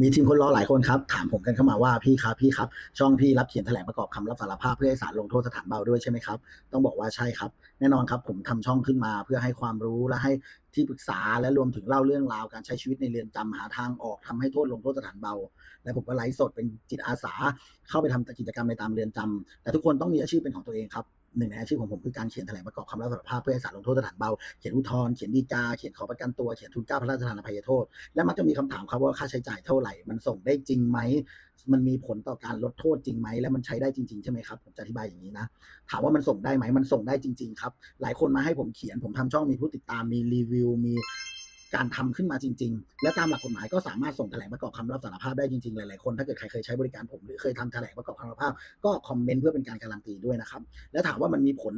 มีทีมคนรอหลายคนครับ ถามผมกันเข้ามาว่าพี่ครับพี่ครับ ช่องพี่รับเขียนแถลงประกอบคำรับสารภาพเพื่อให้ศาลลงโทษสถานเบาด้วยใช่ไหมครับ ต้องบอกว่าใช่ครับ แน่นอนครับผมทำช่องขึ้นมาเพื่อให้ความรู้และให้ที่ปรึกษาและรวมถึงเล่าเรื่องราวการใช้ชีวิตในเรือนจำหาทางออกทำให้โทษลงโทษสถานเบา และผมก็ไลฟ์สดเป็นจิตอาสา เข้าไปทำกิจกรรมในตามเรือนจำแต่ทุกคนต้องมีอาชีพเป็นของตัวเองครับ หนึ่งในอาชีพของผมคือการเขียนแถลงประกอบคำรับสารภาพเพื่อให้ศาลลงโทษสถานเบา เขียนอุทธรณ์เขียนฎีกาเขียนขอประกันตัวเขียนทุนเกล้าพระราชทานอภัยโทษ และมักจะมีคำถามครับว่าค่าใช้จ่ายเท่าไหร่ มันส่งได้จริงไหม มันมีผลต่อการลดโทษจริงไหม และมันใช้ได้จริงๆใช่ไหมครับ ผมจะอธิบายอย่างนี้นะ ถามว่ามันส่งได้ไหม มันส่งได้จริง ๆ ครับ หลายคนมาให้ผมเขียน ผมทำช่องมีผู้ติดตาม มีรีวิว มี การทำขึ้นมาจริง ๆ และตามหลักกฎหมายก็สามารถส่งแถลงประกอบคำรับสารภาพได้จริงๆ หลายๆคนถ้าเกิดใครเคยใช้บริการผมหรือเคยทำแถลงประกอบคำรับสารภาพ ก็คอมเมนต์เพื่อเป็นการการันตีด้วยนะครับ และถามว่ามันมีผล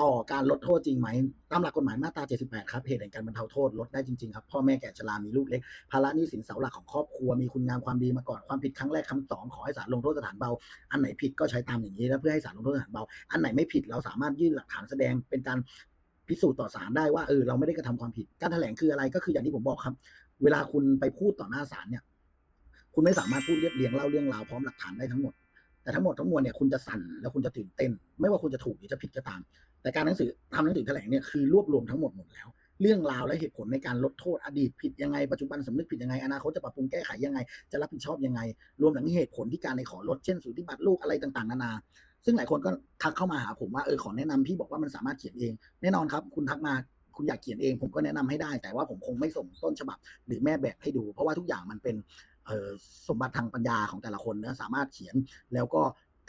ต่อการลดโทษจริงไหม ตามหลักกฎหมายมาตรา 78 ครับเหตุแห่งการบรรเทาโทษลดได้จริง ๆ ครับ พ่อแม่แก่ชรา มีลูกเล็ก ภาระหนี้สินเสาหลักของครอบครัว มีคุณงามความดีมาก่อน ความผิดครั้งแรกครั้งสองขอให้ศาลลงโทษสถานเบา อันไหนผิดก็ใช้ตามอย่างนี้ แล้วเพื่อให้ศาลลงโทษสถานเบา อันไหนไม่ผิดเราสามารถยื่นหลักฐานแสดงเป็นการ พิสูจน์ต่อศาลได้ว่าเออเราไม่ได้กระทำความผิด การแถลงคืออะไรก็คืออย่างที่ผมบอกครับ เวลาคุณไปพูดต่อหน้าศาลเนี่ย คุณไม่สามารถพูดเรียบเรียงเล่าเรื่องราวพร้อมหลักฐานได้ทั้งหมด แต่ทั้งหมดทั้งมวลเนี่ยคุณจะสั่นแล้วคุณจะตื่นเต้น ไม่ว่าคุณจะถูกหรือจะผิดก็ตาม แต่การหนังสือทำหนังสือแถลงเนี่ยคือรวบรวมทั้งหมดหมดแล้วเรื่องราวและเหตุผลในการลดโทษอดีตผิดยังไงปัจจุบันสำนึกผิดยังไงอนาคตจะปรับปรุงแก้ไขยังไง จะรับผิดชอบยังไง รวมถึงเหตุผลที่การในขอลดเช่นสูติบัตรลูกอะไรต่างๆนานา ซึ่งหลายคนก็ทักเข้ามาหาผมว่าเออขอแนะนำพี่บอกว่ามันสามารถเขียนเอง แน่นอนครับ คุณทักมาคุณอยากเขียนเอง ผมก็แนะนำให้ได้ แต่ว่าผมคงไม่ส่งต้นฉบับ หรือแม่แบบให้ดู เพราะว่าทุกอย่างมันเป็นออสมบัติทางปัญญาของแต่ละคนนะสามารถเขียนแล้วก็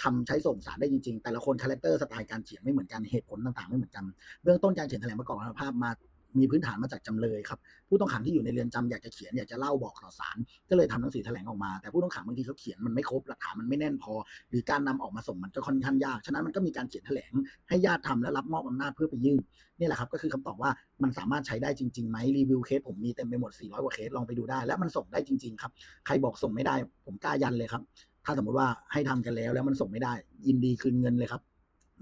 ทำใช้ส่งสารได้จริงๆ แต่ละคนคาแรคเตอร์สไตล์การเขียนไม่เหมือนกัน เหตุผลต่างๆ ไม่เหมือนกัน เบื้องต้นการเขียนแถลงประกอบสภาพมา มีพื้นฐานมาจากจำเลยครับ ผู้ต้องขังที่อยู่ในเรือนจำอยากจะเขียนอยากจะเล่าบอกต่อศาลก็เลยทำหนังสือแถลงออกมา แต่ผู้ต้องขังบางทีเขาเขียนมันไม่ครบหลักฐานมันไม่แน่นพอ หรือการนำออกมาส่งมันก็ค่อนข้างยาก ฉะนั้นมันก็มีการเขียนแถลงให้ญาติทำและรับมอบอำนาจเพื่อไปยื่นนี่แหละครับก็คือคำตอบว่ามันสามารถใช้ได้จริงๆไหมรีวิวเคสผมมีเต็มไปหมด 400กว่าเคสลองไปดูได้ และมันส่งได้จริง ๆ ครับใครบอกส่งไม่ได้ผมกล้ายันเลยครับถ้าสมมติว่าให้ทำกันแล้วแล้วมันส่งไม่ได้ยินดีคืนเงินเลยครับ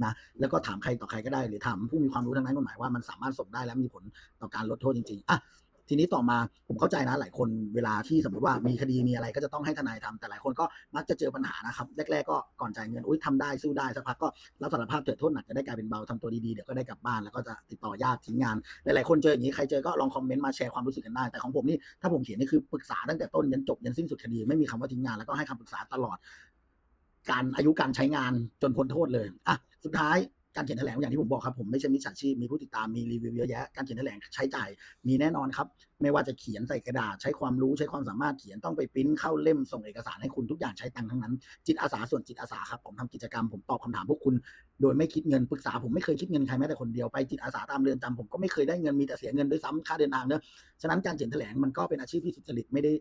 นะแล้วก็ถามใครต่อใครก็ได้หรือถามผู้มีความรู้ทางด้านกฎหมายว่ามันสามารถส่งได้และมีผลต่อการลดโทษจริงๆอะทีนี้ต่อมาผมเข้าใจนะหลายคนเวลาที่สมมติว่ามีคดีมีอะไรก็จะต้องให้ทนายทำแต่หลายคนก็มักจะเจอปัญหานะครับแรกๆก็ก่อนจ่ายเงินอุ้ยทำได้สู้ได้สักพักก็รับสารภาพเกิดโทษหนักจะได้กลายเป็นเบาทำตัวดีๆเดี๋ยวก็ได้กลับบ้านแล้วก็จะติดต่อญาติทิ้งงานหลายๆคนเจออย่างนี้ใครเจอก็ลองคอมเมนต์มาแชร์ความรู้สึกกันได้แต่ของผมนี่ถ้าผมเขียนนี่คือปรึกษาตั้งแต่ต้นยันจบยันสิ้นสุดคดีไม่มีคำว่าทิ้งงานแล้วก็ให้คำปรึกษาตลอด การอายุการใช้งานจนพ้นโทษเลยอะ สุดท้ายการเขียนแถลงอย่างที่ผมบอกครับผมไม่ใช่มิจฉาชีพมีผู้ติดตามมีรีวิวเยอะแยะการเขียนแถลงใช้จ่ายมีแน่นอนครับ ไม่ว่าจะเขียนใส่กระดาษใช้ความรู้ใช้ความสามารถเขียนต้องไปปริ้นเข้าเล่มส่งเอกสารให้คุณทุกอย่างใช้ตังค์ทั้งนั้น จิตอาสาส่วนจิตอาสาครับผมทำกิจกรรมผมตอบคำถามพวกคุณ โดยไม่คิดเงินปรึกษาผมไม่เคยคิดเงินใครแม้แต่คนเดียวไปจิตอาสาตามเรือนจำผมก็ไม่เคยได้เงินมีแต่เสียเงินด้วยซ้ำค่าเดินทางเนอะฉะนั้นการเขียนแถลงมันก็เป็นอาชีพที่สุจริตไม่ได้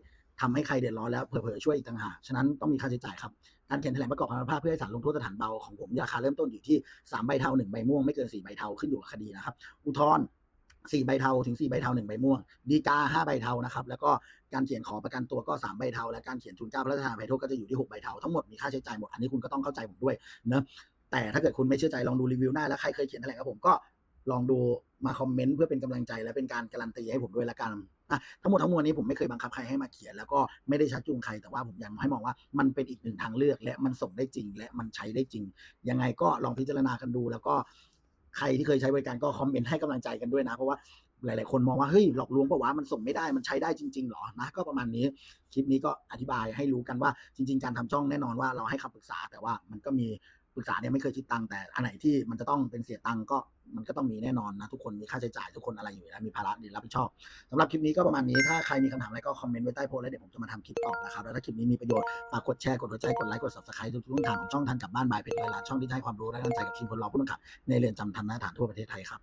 ทำให้ใครเดือดร้อนแล้วเผลอๆช่วยอีกต่างหากฉะนั้นต้องมีค่าใช้จ่ายครับการเขียนแถลงประกอบคำรับภาพเพื่อให้ศาลลงโทษสถานเบาของผมราคาเริ่มต้นอยู่ที่3ใบเทา1ใบม่วงไม่เกิน4ใบเทาขึ้นอยู่กับคดีนะครับ อุทธรณ์4ใบเทาถึง4ใบเทา1ใบม่วงดีกา5ใบเทานะครับแล้วก็การเขียนขอประกันตัวก็3ใบเทาและการเขียนทุนเกล้าพระราชทานอภัยโทษก็จะอยู่ที่6ใบเทาทั้งหมดมีค่าใช้จ่ายหมดอันนี้คุณก็ต้องเข้าใจผมด้วยเนะแต่ถ้าเกิดคุณไม่เชื่อใจลองดูรีวิวหน้าแล้วใครเคยเขียนแถลงกับผมก็ลองดูมาคอมเมนต์เพื่อเป็นกำลังใจและเป็นการการันตีให้ผมด้วยละกัน อะทั้งหมดทั้งมวลนี้ผมไม่เคยบังคับใครให้มาเขียน แล้วก็ไม่ได้ชักจูงใครแต่ว่าผมยังให้มองว่ามันเป็นอีกหนึ่งทางเลือก และมันส่งได้จริง และมันใช้ได้จริง ยังไงก็ลองพิจารณากันดู แล้วก็ใครที่เคยใช้บริการก็คอมเมนต์ให้กำลังใจกันด้วยนะ เพราะว่าหลาย ๆ คนมองว่าเฮ้ยหลอกลวงปะวะมันส่งไม่ได้มันใช้ได้จริง ๆ หรอนะก็ประมาณนี้คลิปนี้ก็อธิบายให้รู้กันว่าจริง ๆ การทำช่องแน่นอนว่าเราให้คำปรึกษาแต่ว่ามันก็มี ปรึกษาเนี่ยไม่เคยคิดตังค์แต่อันไหนที่มันจะต้องเป็นเสียตังค์ก็มันก็ต้องมีแน่นอนนะทุกคนมีค่าใช้จ่ายทุกคนอะไรอยู่แล้วมีภาระดีรับผิดชอบสำหรับคลิปนี้ก็ประมาณนี้ถ้าใครมีคำถามอะไรก็คอมเมนต์ไว้ใต้โพสต์แล้วเดี๋ยวผมจะมาทำคลิปตอบนะครับแล้วถ้าคลิปนี้มีประโยชน์ฝากกดแชร์กดหัวใจกดไลค์กด subscribe ทุกช่องทางของช่องทันกลับบ้านบายเพจร้อยล้านช่องที่ให้ความรู้และกำลังใจกับทีมคนรอผู้ต้องขับในเรือนจำทันหน้าฐานทั่วประเทศไทยครับ